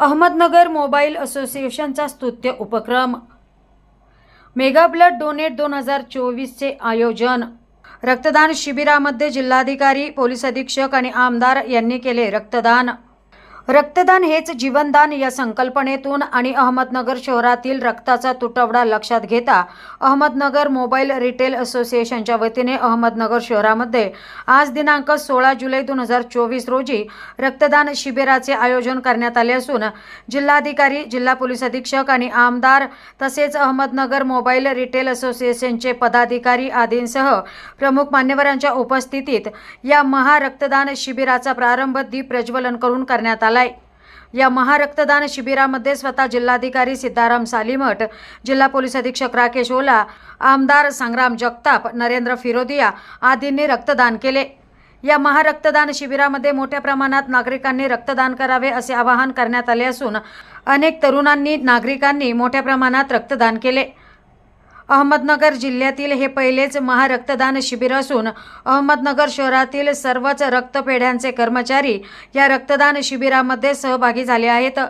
Ahmednagar mobile असोसिएशनचा स्तुत्य उपक्रम. Mega blood donate दोन हजार चोवीसचे आयोजन. रक्तदान शिबिरामध्ये जिल्हाधिकारी पोलीस अधीक्षक आणि आमदार यांनी केले रक्तदान. रक्तदान हेच जीवनदान या संकल्पनेतून आणि अहमदनगर शहरातील रक्ताचा तुटवडा लक्षात घेता अहमदनगर मोबाईल रिटेल असोसिएशनच्या वतीने अहमदनगर शहरामध्ये आज दिनांक सोळा जुलै दोन हजार चोवीस रोजी रक्तदान शिबिराचे आयोजन करण्यात आले असून जिल्हाधिकारी जिल्हा पोलीस अधीक्षक आणि आमदार तसेच अहमदनगर मोबाईल रिटेल असोसिएशनचे पदाधिकारी आदींसह प्रमुख मान्यवरांच्या उपस्थितीत या महारक्तदान शिबिराचा प्रारंभ दीप प्रज्वलन करून करण्यात आला आहे या महारक्तदान शिबिरामध्ये स्वतः जिल्हाधिकारी सिद्धाराम सालीमठ जिल्हा पोलीस अधीक्षक राकेश ओला आमदार संग्राम जगताप नरेंद्र फिरोदिया आदींनी रक्तदान केले. या महारक्तदान शिबिरामध्ये मोठ्या प्रमाणात नागरिकांनी रक्तदान करावे असे आवाहन करण्यात आले असून अनेक तरुणांनी नागरिकांनी मोठ्या प्रमाणात रक्तदान केले. अहमदनगर जिल्ह्यातील हे पहिलेच महारक्तदान शिबिर असून अहमदनगर शहरातील सर्वच रक्तपेढ्यांचे कर्मचारी या रक्तदान शिबिरामध्ये सहभागी झाले आहेत.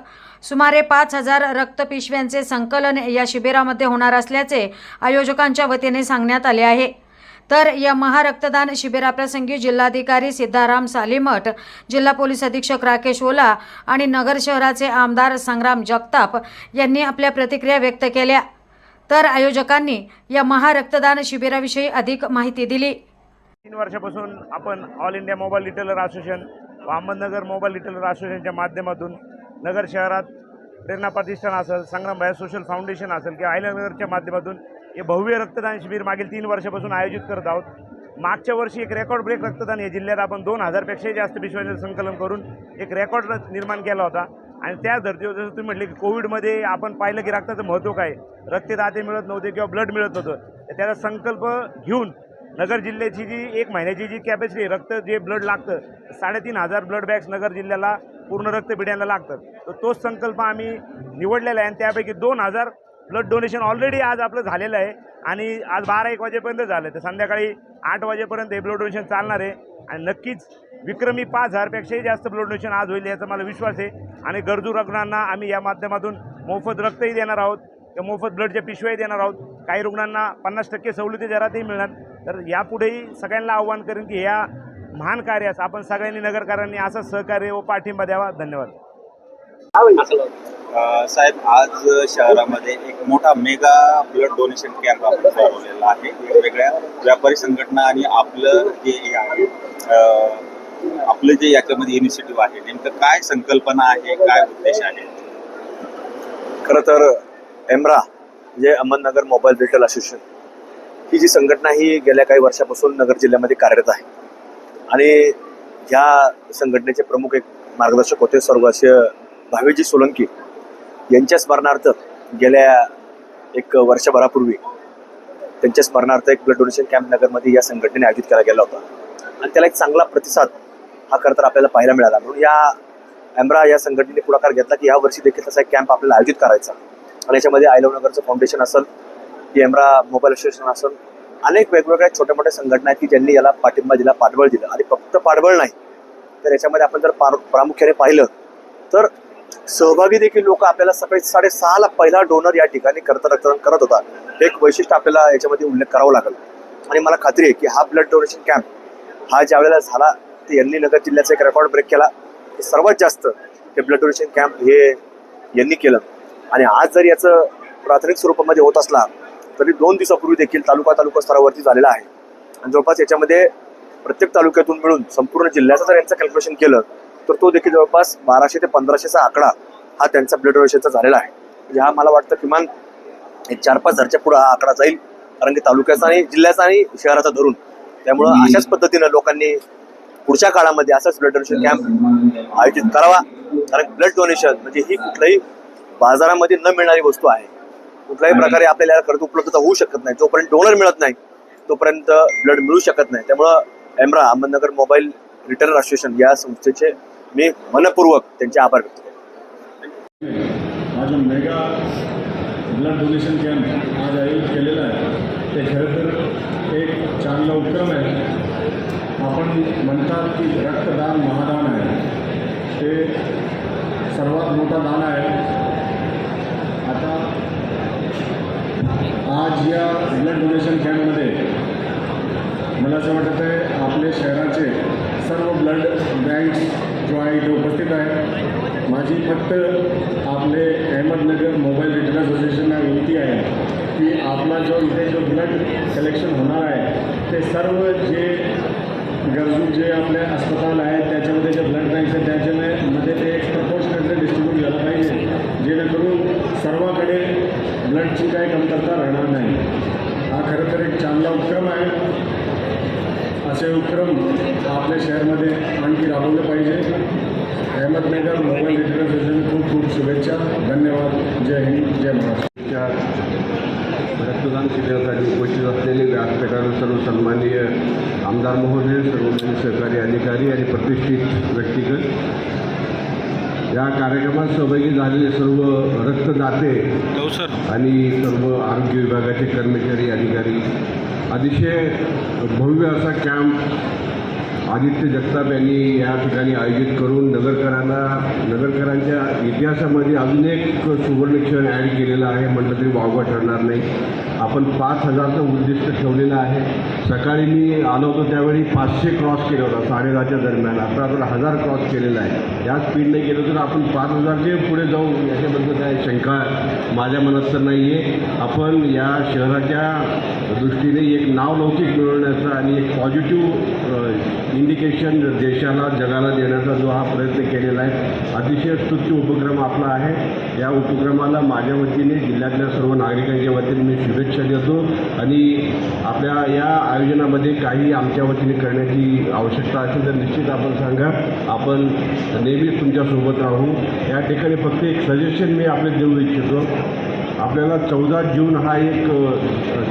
सुमारे पाच हजार रक्तपिशव्यांचे संकलन या शिबिरामध्ये होणार असल्याचे आयोजकांच्या वतीने सांगण्यात आले आहे. तर या महारक्तदान शिबिराप्रसंगी जिल्हाधिकारी सिद्धाराम सालीमठ जिल्हा पोलीस अधीक्षक राकेश ओला आणि नगर शहराचे आमदार संग्राम जगताप यांनी आपल्या प्रतिक्रिया व्यक्त केल्या. तर आयोजकांनी या महारक्तदान शिबिराविषयी अधिक माहिती दिली. तीन वर्षापासून आपण all India mobile retailer association व अहमदनगर मोबाईल रिटेलर असोसिएशनच्या माध्यमातून नगर शहरात प्रेरणा प्रतिष्ठान असेल संग्रामभाई सोशल फाउंडेशन असेल किंवा आयलनगरच्या माध्यमातून हे भव्य रक्तदान शिबिर मागील तीन वर्षापासून आयोजित करत आहोत. मागच्या वर्षी एक रेकॉर्ड ब्रेक रक्तदान या जिल्ह्यात आपण दोन हजारपेक्षाही जास्त पिशव्यांचं संकलन करून एक रेकॉर्ड निर्माण केला होता. आणि त्या धर्तीवर जसं तुम्ही म्हटले की कोविडमध्ये आपण पाहिलं की रक्ताचं महत्त्व काय? रक्तदाते मिळत नव्हते किंवा ब्लड मिळत नव्हतं. तर त्याचा संकल्प घेऊन नगर जिल्ह्याची जी एक महिन्याची जी कॅपॅसिटी रक्त जे ब्लड लागतं साडेतीन हजार ब्लड बॅग्स नगर जिल्ह्याला पूर्ण रक्तपिढ्यांना लागतात. तर तोच संकल्प आम्ही निवडलेला आहे आणि त्यापैकी दोन हजार ब्लड डोनेशन ऑलरेडी आज आपलं झालेलं आहे. आणि आज बारा एक वाजेपर्यंत झालं तर संध्याकाळी आठ वाजेपर्यंत हे ब्लड डोनेशन चालणार आहे. आणि नक्कीच विक्रमी पाच हजारपेक्षाही जास्त ब्लड डोनेशन आज होईल याचा मला विश्वास आहे. आणि गरजू रुग्णांना आम्ही या माध्यमातून मोफत रक्तही देणार आहोत. किंवा मोफत ब्लडच्या पिशव्याही देणार आहोत. काही रुग्णांना पन्नास टक्के सवलती दरातही मिळणार. तर यापुढेही सगळ्यांना आव्हान करेन की या महान कार्यास आपण सगळ्यांनी नगरकरांनी असं सहकार्य व पाठिंबा द्यावा. धन्यवाद. साहेब आज शहरामध्ये एक मोठा मेगा ब्लड डोनेशन कॅम्प आपण चालवलेला आहे. वेगवेगळ्या व्यापारी संघटना आणि आपलं जे आहे आपलं जे याच्यामध्ये इनिशिएटिव्ह आहे नेमकं काय संकल्पना आहे काय उद्देश आहे? खरं तर एमरा म्हणजे अहमदनगर मोबाईल रिटेल असोसिएशन ही जी संघटना ही गेल्या काही वर्षापासून नगर जिल्ह्यामध्ये कार्यरत आहे. आणि ह्या संघटनेचे प्रमुख एक मार्गदर्शक होते स्वर्गवासीय भावेजी सोलंकी. यांच्या स्मरणार्थ गेल्या एक वर्षभरापूर्वी त्यांच्या स्मरणार्थ एक ब्लड डोनेशन कॅम्प नगरमध्ये या संघटनेने आयोजित केला गेला होता. आणि त्याला एक चांगला प्रतिसाद हा खरं तर आपल्याला पाहायला मिळाला. म्हणून या एमरा या संघटनेने पुढाकार घेतला की या वर्षी देखील तसा एक कॅम्प आपल्याला आयोजित करायचा. आणि याच्यामध्ये आयलवनगरचं फाउंडेशन असेल की एमरा मोबाईल असोसिएशन असेल अनेक वेगवेगळ्या छोट्या मोठ्या संघटना आहेत की ज्यांनी याला पाठिंबा दिला पाठबळ दिलं. आणि फक्त पाठबळ नाही तर याच्यामध्ये आपण जर पार प्रामुख्याने पाहिलं तर सहभागी देखील लोक आपल्याला सकाळी साडेसहाला पहिला डोनर या ठिकाणी करता रक्तदान करत होता. हे एक वैशिष्ट्य आपल्याला याच्यामध्ये उल्लेख करावा लागेल. आणि मला खात्री आहे की हा ब्लड डोनेशन कॅम्प हा ज्या वेळेला झाला ते यांनी नगर जिल्ह्याचा एक रेकॉर्ड ब्रेक केला. सर्वात जास्त हे ब्लड डोनेशन कॅम्प हे यांनी केलं. आणि आज जर याचं प्राथमिक स्वरूपामध्ये होत असला तरी दोन दिवसापूर्वी देखील तालुका तालुका स्तरावरती झालेला आहे. आणि जवळपास याच्यामध्ये प्रत्येक तालुक्यातून मिळून संपूर्ण जिल्ह्याचं जर यांचं कॅल्क्युलेशन केलं तर तो देखील जवळपास बाराशे ते पंधराशेचा आकडा हा त्यांचा ब्लड डोनेशनचा झालेला आहे. म्हणजे हा मला वाटतं किमान एक चार पाच हजारच्या पुढे हा आकडा जाईल. कारण की तालुक्याचा आणि जिल्ह्याचा आणि शहराचा धरून. त्यामुळं अशाच पद्धतीनं लोकांनी पुढच्या काळामध्ये असाच ब्लड डोनेशन कॅम्प आयोजित करावा. कारण ब्लड डोनेशन म्हणजे ही कुठल्याही बाजारामध्ये न मिळणारी वस्तू आहे. कुठल्याही प्रकारे आपल्याला याला खर्च उपलब्धता होऊ शकत नाही. जोपर्यंत डोनर मिळत नाही तोपर्यंत ब्लड मिळू शकत नाही. त्यामुळं AMRA Ahmednagar mobile retailer association या संस्थेचे मी मनपूर्वक त्यांचे आभार व्यक्त करतो. हा जो मेगा ब्लड डोनेशन कॅम्प आज आयोजित केलेला आहे. ते खरं तर एक चांगला उपक्रम आहे. आपण म्हणतात की रक्तदान महादान आहे. ते सर्वात मोठा दान आहे. आता आज या ब्लड डोनेशन कॅम्पमध्ये मला असं वाटतं आहे आपले शहराचे सर्व ब्लड बँक्स जो आहे इथे उपस्थित आहे माझी फक्त आपले अहमदनगर मोबाईल रिटेल असोसिएशनला विनंती आहे की आपला जो इथे जो ब्लड कलेक्शन होणार आहे ते सर्व जे गरजू जे आपले अस्पताल आहेत त्याच्यामध्ये जे ब्लड बँक्स आहेत त्याच्यामध्ये ते एक प्रपोर्शनेटली डिस्ट्रीब्यूट झालं पाहिजे. जेणेकरून सर्वाकडे ब्लडची काही कमतरता राहणार नाही. हा खरं तर एक चांगला उपक्रम आहे. असे उपक्रम आपल्या शहरमध्ये आणखी राबवले पाहिजे. अहमदनगर मोबाईल रिटेल असोसिएशन खूप खूप शुभेच्छा. धन्यवाद. जय हिंद जय महाराष्ट्र. रक्तदान शिबिरासाठी उपस्थित असलेले व्यासपीठावर सर्व सन्माननीय आमदार मोहन अधिकारी आणि प्रतिष्ठित व्यक्तिगत. या कार्यक्रमात सहभागी झालेले सर्व रक्तदाते आणि सर्व आरोग्य विभागाचे कर्मचारी अधिकारी. अतिशय भव्य असा कॅम्प आदित्य जगताप यांनी या ठिकाणी आयोजित करून नगरकरांना नगरकरांच्या इतिहासामध्ये अजून एक सुवर्णक्षण ॲड केलेला आहे. म्हटलं तरी वावगं ठरणार नाही. आपण पाच हजारचं उद्दिष्ट ठेवलेलं आहे. सकाळी मी आलो होतो त्यावेळी पाचशे क्रॉस केलं होता साडेदहाच्या दरम्यान. आता आपण हजार क्रॉस केलेला आहे. या स्पीडने गेलो तर आपण पाच हजारचे पुढे जाऊ याच्याबद्दल काय शंका माझ्या मनात तर नाही आहे आपण या शहराच्या दृष्टीने एक नावलौकिक मिळवण्याचा आणि एक पॉझिटिव्ह इंडिकेशन देशाला जगाला देण्याचा जो हा प्रयत्न केलेला आहे अतिशय स्तुत्य उपक्रम आपला आहे. या उपक्रमाला माझ्या वतीने जिल्ह्यातल्या सर्व नागरिकांच्या वतीने मी शुभेच्छा देतो. आणि आपल्या या आयोजनामध्ये काही आमच्या वतीने करण्याची आवश्यकता असेल तर निश्चित आपण सांगा. आपण नेहमीच तुमच्यासोबत राहू. या ठिकाणी फक्त एक सजेशन मी आपले देऊ इच्छितो. आपल्याला चौदा जून हा एक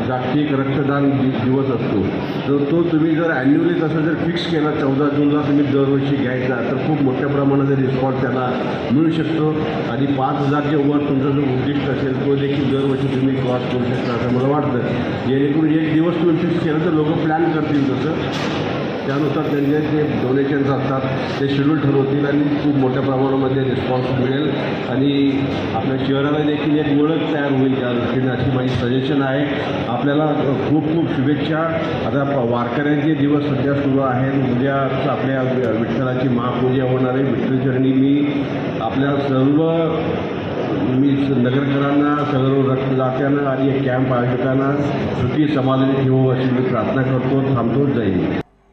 जागतिक रक्तदान दिवस असतो. तर तो तुम्ही जर ॲन्युअली तसं जर फिक्स केला चौदा जूनला तुम्ही दरवर्षी घ्यायचा तर खूप मोठ्या प्रमाणात रिस्पॉन्स त्याला मिळू शकतो. आणि पाच हजारच्या वर तुमचा जो उद्दिष्ट असेल तो देखील दरवर्षी तुम्ही क्रॉस करू शकता असं मला वाटतं. जेणेकरून एक दिवस तुम्ही फिक्स केलं तर लोक प्लॅन करतील तसं. त्यानुसार त्यांचे जे डोनेशन्स असतात ते शेड्यूल ठरवतील आणि खूप मोठ्या प्रमाणामध्ये रिस्पॉन्स मिळेल. आणि आपल्या शहराला देखील एक ओळख तयार होईल त्या दृष्टीने अशी माझी सजेशन आहे. आपल्याला खूप खूप शुभेच्छा. आता वारकऱ्यांचे दिवस सध्या सुरू आहेत. उद्या आपल्या विठ्ठलाची महापूजा होणार आहे. विठ्ठलचरणी मी आपल्या सर्व मी नगरकरांना सर्व रक्तदात्यांना आणि कॅम्प आयोजकांना सुखी समाधानी ठेवू अशी मी प्रार्थना करतो. थांबतो. जाईल